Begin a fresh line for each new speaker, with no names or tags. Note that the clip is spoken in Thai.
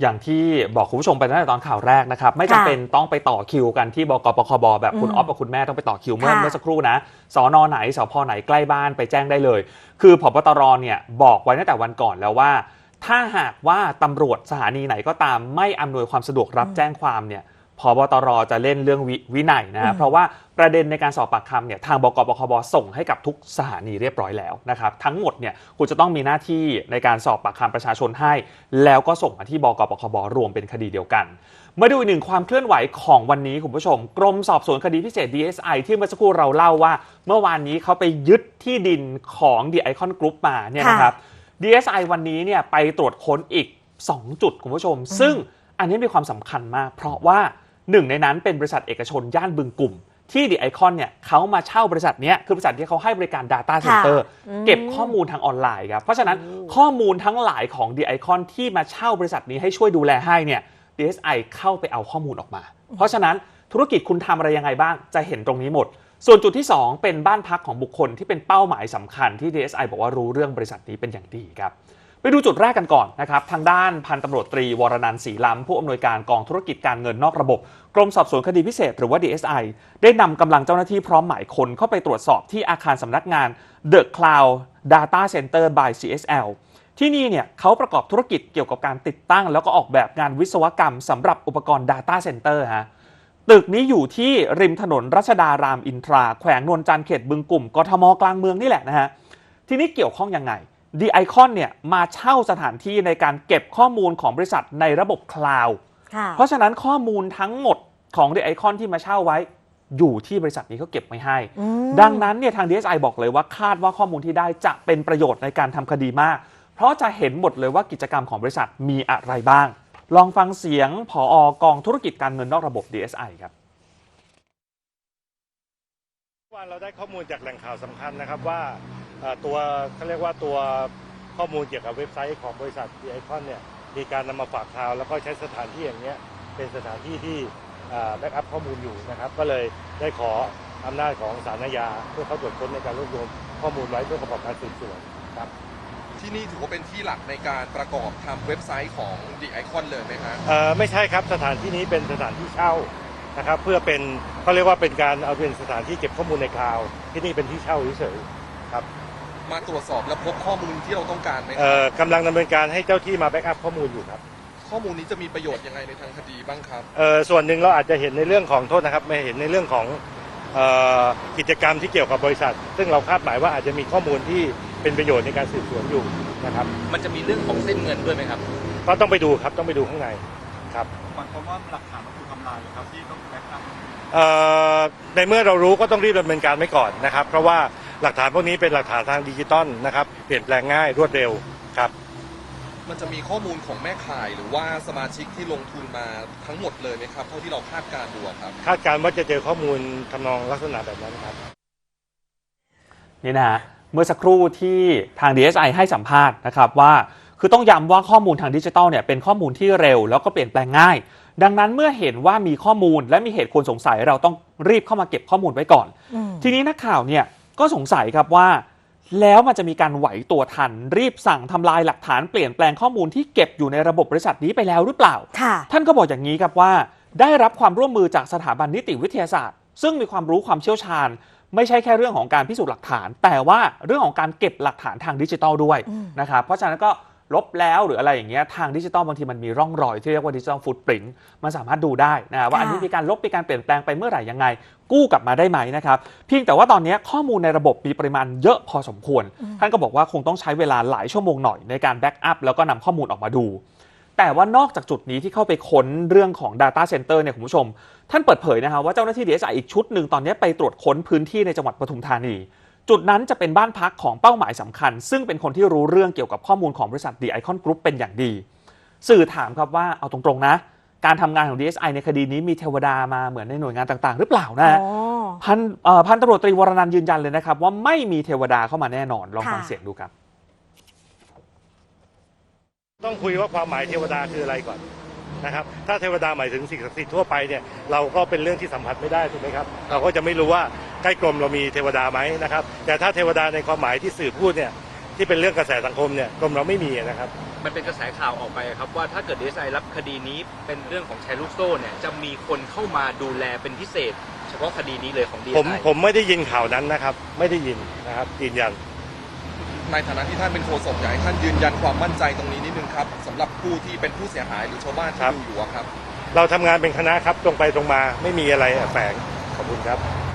อย่างที่บอกคุณผู้ชมไปตั้งแต่ตอนข่าวแรกนะครับ ไม่จำเป็นต้องไปต่อคิวกันที่บกปคบแบบคุณ
อืม
ออฟกับคุณแม่ต้องไปต่อคิวเมื่อ
ค่ะ
เมื่อสักครู่นะสอนอไหนสพไหนใกล้บ้านไปแจ้งได้เลย คือพบตรเนี่ยบอกไว้ตั้งแต่วันก่อนแล้วว่า ถ้าหากว่าตำรวจสถานีไหนก็ตามไม่อำนวยความสะดวกรับแจ้งความเนี่ย พบตรจะเล่นเรื่องวิวินัยนะ
อื
ฮะ
ม
เพราะว่าประเด็นในการสอบปากคำเนี่ยทางบกปคบส่งให้กับทุกสถานีเรียบร้อยแล้วนะครับ ทั้งหมดเนี่ยคุณจะต้องมีหน้าที่ในการสอบปากคำประชาชนให้ แล้วก็ส่งมาที่บกปคบรวมเป็นคดีเดียวกันมาดูอีกหนึ่งความเคลื่อนไหวของวันนี้คุณผู้ชม กรมสอบสวนคดีพิเศษ DSI ที่เมื่อสักครู่เราเล่าว่า เมื่อวานนี้เขาไปยึดที่ดินของ The Icon Group มาเนี่ยนะครับ DSI วันนี้เนี่ยไปตรวจค้นอีก 2 จุดคุณผู้ชม ซึ่งอันนี้มีความสำคัญมาก เพราะว่า หนึ่งในนั้นเป็นบริษัทเอกชนย่านบึงกลุ่ม ที่ The Icon เนี่ยเขามาเช่าบริษัทเนี้ยคือบริษัทที่เขาให้บริการ Data Center
อืม
เก็บข้อมูลทางออนไลน์ครับ เพราะฉะนั้นข้อมูลทั้งหลายของ The Icon ที่มาเช่าบริษัทนี้ให้ช่วยดูแลให้เนี่ย DSI เข้าไปเอาข้อมูลออกมา เพราะฉะนั้นธุรกิจคุณทำอะไรยังไงบ้างจะเห็นตรงนี้หมด ส่วนจุดที่ 2 เป็นบ้านพักของบุคคลที่เป็นเป้าหมายสำคัญที่ DSI บอกว่ารู้เรื่องบริษัทนี้เป็นอย่างดีครับ ไปดูจุดแรกกันก่อนนะครับ ทางด้านพันตำรวจตรีวรนันท์ศรีล้ำผู้อำนวยการกองธุรกิจการเงินนอกระบบ กรมสอบสวนคดีพิเศษหรือว่า DSI ได้นำกำลังเจ้าหน้าที่พร้อมหมายคนเข้าไปตรวจสอบที่อาคารสำนักงาน The Cloud Data Center by CSL ที่นี่เนี่ยเขาประกอบธุรกิจเกี่ยวกับการติดตั้ง แล้วก็ออกแบบงานวิศวกรรมสำหรับอุปกรณ์ Data Center ฮะตึกนี้อยู่ที่ริมถนนรัชดารามอินทรา แขวงนวลจันทร์เขตบึงกลุ่มกทมกลางเมืองนี่แหละนะฮะ ทีนี้เกี่ยวข้องยังไง The Icon เนี่ยมาเช่าสถานที่ในการเก็บข้อมูลของบริษัทในระบบคลาวด์
ค่ะ
เพราะฉะนั้นข้อมูลทั้งหมดของ The Icon ที่มาเช่าไว้ อยู่ที่บริษัทนี้เขาเก็บไว้ให้
อืม
ดังนั้นเนี่ยทาง DSI บอกเลยว่าคาดว่าข้อมูลที่ได้จะเป็นประโยชน์ในการทำคดีมาก เพราะจะเห็นหมดเลยว่ากิจกรรมของบริษัทมีอะไรบ้าง ลองฟังเสียงผออกองธุรกิจการเงินนอกระบบ DSI ครับ
วันเราได้ข้อมูลจากแหล่งข่าวสำคัญนะครับว่าเอ่อตัวเขาเรียกว่าตัวข้อมูลเกี่ยวกับเว็บไซต์ของบริษัทดีไอคอนเนี่ยมีการนำมาฝากคลาวด์แล้วก็ใช้สถานที่อย่างเนี้ยเป็นสถานที่ที่แบ็กอัพข้อมูลอยู่นะครับ ก็เลยได้ขออำนาจของสารนายาเพื่อเข้าตรวจค้นในการรวบรวมข้อมูลไว้เพื่อประกอบการสืบสวนครับ
ที่นี่ถือว่าเป็นที่หลักในการประกอบทำเว็บไซต์ของ The Icon เลยไหมฮะ
เอ่อไม่ใช่ครับสถานที่นี้เป็นสถานที่เช่า นะครับเพื่อเป็นเขาเรียกว่าเป็นการเอาเป็นสถานที่เก็บข้อมูลในคลาวด์ที่นี่เป็นที่เช่าเฉยๆครับ
มาตรวจสอบและพบข้อมูลที่เราต้องการไหมค
เอ่
รับ
อกำลังดำเนินการให้เจ้าที่มาแบ็กอัพข้อมูลอยู่ครับ
ข้อมูลนี้จะมีประโยชน์ยังไงในทางคดีบ้างครับ
เอ่อส่วนหนึ่งเราอาจจะเห็นในเรื่องของโทษนะครับไม่เห็นในเรื่องของเอ่อกิจกรรมที่เกี่ยวกับบริษัท ซึ่งเราคาดหมายว่าอาจจะมีข้อมูลที่เป็นประโยชน์ในการสืบสวนอยู่นะครับ
มันจะมีเรื่องของเส้นเงินด้วยไหมครับ
ก็ต้องไปดูครับต้องไปดูข้างในครับ
หมายความว่าหลักฐานมันถูกทำลายครับที่ต้องแบ็กอัพ
เอ่อในเมื่อเรารู้ก็ต้องรีบดำเนินการไว้ก่อนนะครับ เพราะว่าหลักฐานพวกนี้เป็นหลักฐานทางดิจิตอลนะครับเปลี่ยนแปลงง่ายรวดเร็วครับ
มันจะมีข้อมูลของแม่ข่ายหรือว่าสมาชิกที่ลงทุนมาทั้งหมดเลยไหมครับเท่าที่เราคาดการณ์ดูอะครับ
คาดการณ์ว่าจะเจอข้อมูลทำนองลักษณะแบบนั้นครับ
นี่นะฮะเมื่อสักครู่ที่ทาง DSI ให้สัมภาษณ์นะครับว่า คือต้องย้ำว่าข้อมูลทางดิจิทัลเนี่ยเป็นข้อมูลที่เร็ว แล้วก็เปลี่ยนแปลงง่าย ดังนั้นเมื่อเห็นว่ามีข้อมูลและมีเหตุควรสงสัยเราต้องรีบเข้ามาเก็บข้อมูลไว้ก่อน
อืม
ทีนี้นักข่าวเนี่ยก็สงสัยครับว่า แล้วมันจะมีการไหวตัวทัน รีบสั่งทำลายหลักฐานเปลี่ยนแปลงข้อมูลที่เก็บอยู่ในระบบบริษัทนี้ไปแล้วหรือเปล่า
ค่ะ
ท่านก็บอกอย่างนี้ครับว่า ได้รับความร่วมมือจากสถาบันนิติวิทยาศาสตร์ ซึ่งมีความรู้ความเชี่ยวชาญ ไม่ใช่แค่เรื่องของการพิสูจน์หลักฐาน แต่ว่าเรื่องของการเก็บหลักฐานทางดิจิทัลด้วย
อืม
นะครับเพราะฉะนั้นก็ ลบแล้วหรืออะไรอย่างเงี้ยทางดิจิทัลบางทีมันมีร่องรอยที่เรียกว่าดิจิทัลฟุตปรินต์มันสามารถดูได้นะว่าอันนี้มีการลบมีการเปลี่ยนแปลงไปเมื่อไหร่ยังไง กู้กลับมาได้ไหมนะครับเพียงแต่ว่าตอนนี้ข้อมูลในระบบมีปริมาณเยอะพอสมควร ท่านก็บอกว่าคงต้องใช้เวลาหลายชั่วโมงหน่อยในการแบ็กอัพแล้วก็นำข้อมูลออกมาดูแต่ว่านอกจากจุดนี้ที่เข้าไปค้นเรื่องของ Data Center เนี่ยคุณผู้ชม ท่านเปิดเผยนะฮะว่าเจ้าหน้าที่ DSI อีกชุดหนึ่งตอนนี้ไปตรวจค้นพื้นที่ในจังหวัดปทุมธานี จุดนั้นจะเป็นบ้านพักของเป้าหมายสำคัญ ซึ่งเป็นคนที่รู้เรื่องเกี่ยวกับข้อมูลของบริษัท The Icon Group เป็นอย่างดี สื่อถามครับว่าเอาตรงๆนะ การทำงานของ DSI ในคดีนี้มีเทวดามาเหมือนในหน่วยงานต่างๆ หรือเปล่านะฮะ
อ๋อ
พันเอ่อพันตำรวจตรีวรนันท์ยืนยันเลยนะครับ ว่าไม่มีเทวดาเข้ามาแน่นอนลองฟัง
ค่ะ
เสียงดูครับ
ต้องคุยว่าความหมายเทวดาคืออะไรก่อนนะครับถ้าเทวดาหมายถึงสิ่งศักดิ์สิทธิ์ทั่วไปเนี่ยเราก็เป็นเรื่องที่สัมผัสไม่ได้ถูกไหมครับ เราก็จะไม่รู้ว่า ใกล้กรมเรามีเทวดาไหมนะครับ แต่ถ้าเทวดาในความหมายที่สื่อพูดเนี่ยที่เป็นเรื่องกระแสสังคมเนี่ยกรมเราไม่มีนะครับ
มันเป็นกระแสข่าวออกไปครับว่าถ้าเกิด DSI รับคดีนี้เป็นเรื่องของแชร์ลูกโซ่เนี่ยจะมีคนเข้ามาดูแลเป็นพิเศษ เฉพาะคดีนี้เลยของ
ผม
DSI
ผมไม่ได้ยินข่าวนั้นนะครับ ไม่ได้ยินนะครับยืนยัน
ในฐานะที่ท่านเป็นโฆษกอยากให้ท่านยืนยันความมั่นใจตรงนี้นิดนึงครับสำหรับผู้ที่เป็นผู้เสียหายหรือชาวบ้าน
ครั
ที่
บ
ดูอยู่อะครับ
เราทำงานเป็นคณะครับตรงไปตรงมาไม่มีอะไรแฝงขอบคุณครับ